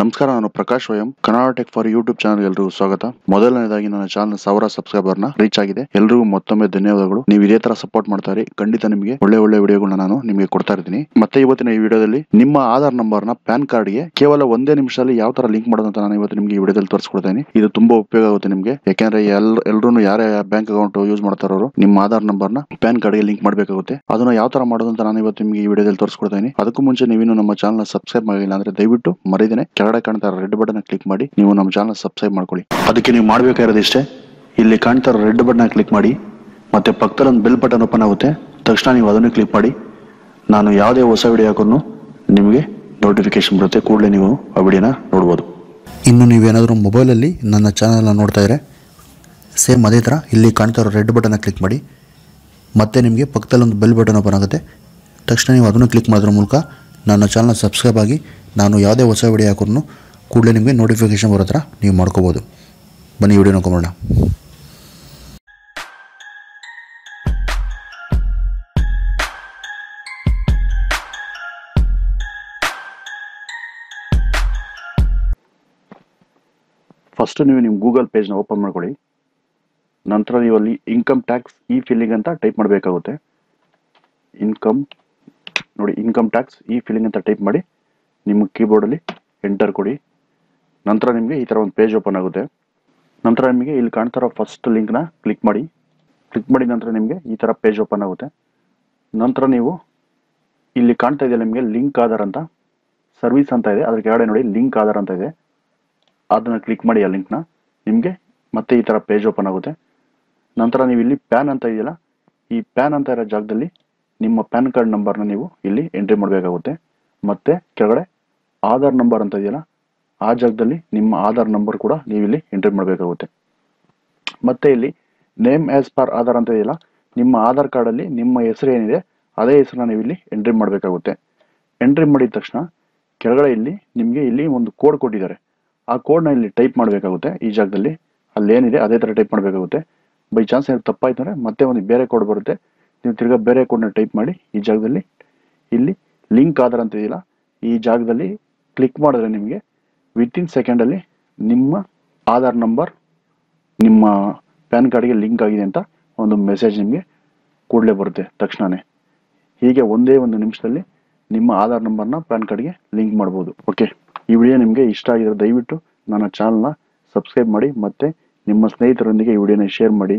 ನಮಸ್ಕಾರ, ನಾನು ಪ್ರಕಾಶ್ ವಯಂ. Kannada tech for YouTube channel ಎಲ್ಲರಿಗೂ ಸ್ವಾಗತ. ಮೊದಲನೇದಾಗಿ ನನ್ನ ಚಾನಲ್ ಸಾವಿರ ಸಬ್ಸ್ಕ್ರೈಬರ್ನ ರೀಚ್ ಆಗಿದೆ. ಎಲ್ರಿಗೂ ಮತ್ತೊಮ್ಮೆ ಧನ್ಯವಾದಗಳು. ನೀವು ಇದೇ ತರ ಸಪೋರ್ಟ್ ಮಾಡ್ತಾರೆ ಖಂಡಿತ ನಿಮಗೆ ಒಳ್ಳೆ ಒಳ್ಳೆ ವಿಡಿಯೋಗಳನ್ನ ನಾನು ನಿಮಗೆ ಕೊಡ್ತಾ ಇರ್ತೀನಿ. ಮತ್ತೆ ಇವತ್ತಿನ ಈ ವಿಡಿಯೋದಲ್ಲಿ ನಿಮ್ಮ ಆಧಾರ್ ನಂಬರ್ನ ಪ್ಯಾನ್ ಕಾರ್ಡ್ಗೆ ಕೇವಲ ಒಂದೇ ನಿಮಿಷದಲ್ಲಿ ಯಾವ ತರ ಲಿಂಕ್ ಮಾಡೋದಂತ ನಾನು ಇವತ್ತು ನಿಮಗೆ ಈ ವಿಡಿಯೋದಲ್ಲಿ ತೋರಿಸ್ಕೊಡ್ತೀನಿ. ಇದು ತುಂಬಾ ಉಪಯೋಗ ಆಗುತ್ತೆ ನಿಮಗೆ. ಯಾಕೆಂದ್ರೆ ಎಲ್ಲರೂ ಯಾರ ಬ್ಯಾಂಕ್ ಅಕೌಂಟ್ ಯೂಸ್ ಮಾಡ್ತಾರೋ ನಿಮ್ಮ ಆಧಾರ್ ನಂಬರ್ನ ಪ್ಯಾನ್ ಕಾರ್ಡ್ಗೆ ಲಿಂಕ್ ಮಾಡಬೇಕಾಗುತ್ತೆ. ಅದನ್ನ ಯಾವ ತರ ಮಾಡೋದಂತ ನಾನು ಇವತ್ತು ನಿಮಗೆ ಈ ವಿಡಿಯೋದಲ್ಲಿ ತೋರಿಸ್ಕೊಡ್ತೀನಿ. ಅದಕ್ಕೂ ಮುಂಚೆ ನೀವಿನ್ನು ನಮ್ಮ ಚಾನಲ್ ಸಬ್ಸ್ಕ್ರೈಬ್ ಮಾಡಿಲ್ಲ ಅಂದ್ರೆ ದಯವಿಟ್ಟು ಮರಿದೇನೆ. ಕೆಳಗಡೆ ಕಾಣ್ತಾ ರೆಡ್ ಬಟನ್ ಕ್ಲಿಕ್ ಮಾಡಿ ನೀವು ನಮ್ಮ ಚಾನಲ್ ಸಬ್ಸ್ಕ್ರೈಬ್ ಮಾಡ್ಕೊಳ್ಳಿ. ಅದಕ್ಕೆ ನೀವು ಮಾಡಬೇಕಾಗಿರೋದು ಇಷ್ಟೇ, ಇಲ್ಲಿ ಕಾಣ್ತಾ ರೆಡ್ ಬಟನ್ ಕ್ಲಿಕ್ ಮಾಡಿ, ಮತ್ತೆ ಪಕ್ಕದಲ್ಲಿ ಒಂದು ಬೆಲ್ ಬಟನ್ ಓಪನ್ ಆಗುತ್ತೆ, ತಕ್ಷಣ ನೀವು ಅದನ್ನು ಕ್ಲಿಕ್ ಮಾಡಿ, ನಾನು ಯಾವುದೇ ಹೊಸ ವಿಡಿಯೋ ಹಾಕೋನು ನಿಮಗೆ ನೋಟಿಫಿಕೇಶನ್ ಬರುತ್ತೆ, ಕೂಡಲೇ ನೀವು ಆ ವಿಡಿಯೋನ ನೋಡ್ಬೋದು. ಇನ್ನು ನೀವೇನಾದರೂ ಮೊಬೈಲಲ್ಲಿ ನನ್ನ ಚಾನಲ್ನ ನೋಡ್ತಾ ಇದ್ರೆ, ಸೇಮ್ ಅದೇ ಥರ ಇಲ್ಲಿ ಕಾಣ್ತಾ ಇರೋ ರೆಡ್ ಬಟನ್ನ ಕ್ಲಿಕ್ ಮಾಡಿ, ಮತ್ತೆ ನಿಮಗೆ ಪಕ್ಕದಲ್ಲಿ ಒಂದು ಬೆಲ್ ಬಟನ್ ಓಪನ್ ಆಗುತ್ತೆ, ತಕ್ಷಣ ನೀವು ಅದನ್ನು ಕ್ಲಿಕ್ ಮಾಡೋದ್ರ ಮೂಲಕ ನನ್ನ ಚಾನಲ್ನ ಸಬ್ಸ್ಕ್ರೈಬ್ ಆಗಿ ನಾನು ಯಾವುದೇ ಹೊಸ ವಿಡಿಯೋ ಹಾಕೋನು ಕೂಡಲೇ ನಿಮಗೆ ನೋಟಿಫಿಕೇಷನ್ ಬರೋ ಥರ ನೀವು ಮಾಡ್ಕೋಬೋದು. ಬನ್ನಿ ವಿಡಿಯೋ ನೋಡ್ಕೊಂಬೋಣ ಫಸ್ಟ್ ನೀವು ನಿಮ್ಮ ಗೂಗಲ್ ಪೇಜ್ನ ಓಪನ್ ಮಾಡ್ಕೊಳ್ಳಿ. ನಂತರ ನೀವು ಅಲ್ಲಿ ಇನ್ಕಮ್ ಟ್ಯಾಕ್ಸ್ ಇ ಫಿಲ್ಲಿಂಗ್ ಅಂತ ಟೈಪ್ ಮಾಡಬೇಕಾಗುತ್ತೆ. ಇನ್ಕಮ್ ನೋಡಿ ಇನ್ಕಮ್ ಟ್ಯಾಕ್ಸ್ ಇ ಫಿಲ್ಲಿಂಗ್ ಅಂತ ಟೈಪ್ ಮಾಡಿ. ನಿಮ್ಮ ಕೀಬೋರ್ಡಲ್ಲಿ ಎಂಟರ್ ಕೊಡಿ. ನಂತರ ನಿಮಗೆ ಈ ಥರ ಒಂದು ಪೇಜ್ ಓಪನ್ ಆಗುತ್ತೆ. ನಂತರ ನಿಮಗೆ ಇಲ್ಲಿ ಕಾಣ್ತಾರೋ ಫಸ್ಟ್ ಲಿಂಕ್ನ ಕ್ಲಿಕ್ ಮಾಡಿ. ಕ್ಲಿಕ್ ಮಾಡಿದ ನಂತರ ನಿಮಗೆ ಈ ಥರ ಪೇಜ್ ಓಪನ್ ಆಗುತ್ತೆ. ನಂತರ ನೀವು ಇಲ್ಲಿ ಕಾಣ್ತಾ ಇದೆಯಲ್ಲ ನಿಮಗೆ ಲಿಂಕ್ ಆಧಾರ್ ಅಂತ. ಸರ್ವಿಸ್ ಅಂತ ಇದೆ. ಅದ್ರ ಕೆಳಗಡೆ ನೋಡಿ ಲಿಂಕ್ ಆಧಾರ್ ಅಂತ ಇದೆ. ಅದನ್ನು ಕ್ಲಿಕ್ ಮಾಡಿ ಆ ಲಿಂಕ್ನ ನಿಮಗೆ ಮತ್ತೆ ಈ ಥರ ಪೇಜ್ ಓಪನ್ ಆಗುತ್ತೆ. ನಂತರ ನೀವು ಇಲ್ಲಿ ಪ್ಯಾನ್ ಅಂತ ಇದೆಯಲ್ಲ, ಈ ಪ್ಯಾನ್ ಅಂತ ಇರೋ ಜಾಗದಲ್ಲಿ ನಿಮ್ಮ ಪ್ಯಾನ್ ಕಾರ್ಡ್ ನಂಬರ್ನ ನೀವು ಇಲ್ಲಿ ಎಂಟ್ರಿ ಮಾಡಬೇಕಾಗುತ್ತೆ. ಮತ್ತೆ ಕೆಳಗಡೆ ಆಧಾರ್ ನಂಬರ್ ಅಂತ ಇದೆಯಲ್ಲ, ಆ ಜಾಗದಲ್ಲಿ ನಿಮ್ಮ ಆಧಾರ್ ನಂಬರ್ ಕೂಡ ನೀವು ಇಲ್ಲಿ ಎಂಟ್ರಿ ಮಾಡಬೇಕಾಗುತ್ತೆ. ಮತ್ತೆ ಇಲ್ಲಿ ನೇಮ್ ಆಸ್ ಪರ್ ಆಧಾರ್ ಅಂತ ಇದೆಯಲ್ಲ, ನಿಮ್ಮ ಆಧಾರ್ ಕಾರ್ಡಲ್ಲಿ ನಿಮ್ಮ ಹೆಸರು ಏನಿದೆ, ಅದೇ ಹೆಸರನ್ನ ನೀವು ಇಲ್ಲಿ ಎಂಟ್ರಿ ಮಾಡಬೇಕಾಗುತ್ತೆ. ಎಂಟ್ರಿ ಮಾಡಿದ ತಕ್ಷಣ ಕೆಳಗಡೆ ಇಲ್ಲಿ ನಿಮಗೆ ಇಲ್ಲಿ ಒಂದು ಕೋಡ್ ಕೊಟ್ಟಿದ್ದಾರೆ. ಆ ಕೋಡ್ನ ಇಲ್ಲಿ ಟೈಪ್ ಮಾಡಬೇಕಾಗುತ್ತೆ. ಈ ಜಾಗದಲ್ಲಿ ಅಲ್ಲಿ ಏನಿದೆ, ಅದೇ ಥರ ಟೈಪ್ ಮಾಡಬೇಕಾಗುತ್ತೆ. ಬೈ ಚಾನ್ಸ್ ಏನಾದ್ರು ತಪ್ಪಾಯ್ತು ಅಂದರೆ ಮತ್ತೆ ಒಂದು ಬೇರೆ ಕೋಡ್ ಬರುತ್ತೆ. ನೀವು ತಿರ್ಗಾ ಬೇರೆ ಕೋಡ್ನ ಟೈಪ್ ಮಾಡಿ ಈ ಜಾಗದಲ್ಲಿ ಇಲ್ಲಿ ಲಿಂಕ್ ಆಧಾರ್ ಅಂತ ಇದೆಯಲ್ಲ, ಈ ಜಾಗದಲ್ಲಿ ಕ್ಲಿಕ್ ಮಾಡಿದ್ರೆ ನಿಮಗೆ ವಿತಿನ್ ಸೆಕೆಂಡಲ್ಲಿ ನಿಮ್ಮ ಆಧಾರ್ ನಂಬರ್ ನಿಮ್ಮ ಪ್ಯಾನ್ ಕಾರ್ಡ್ಗೆ ಲಿಂಕ್ ಆಗಿದೆ ಅಂತ ಒಂದು ಮೆಸೇಜ್ ನಿಮಗೆ ಕೂಡಲೇ ಬರುತ್ತೆ ತಕ್ಷಣವೇ ಹೀಗೆ ಒಂದೇ ಒಂದು ನಿಮಿಷದಲ್ಲಿ ನಿಮ್ಮ ಆಧಾರ್ ನಂಬರ್ನ ಪ್ಯಾನ್ ಕಾರ್ಡ್ಗೆ ಲಿಂಕ್ ಮಾಡ್ಬೋದು. ಓಕೆ ಈ ವಿಡಿಯೋ ನಿಮಗೆ ಇಷ್ಟ ಆಗಿದ್ರೆ ದಯವಿಟ್ಟು ನನ್ನ ಚಾನಲ್ನ ಸಬ್ಸ್ಕ್ರೈಬ್ ಮಾಡಿ ಮತ್ತು ನಿಮ್ಮ ಸ್ನೇಹಿತರೊಂದಿಗೆ ಈ ವಿಡಿಯೋನ ಶೇರ್ ಮಾಡಿ.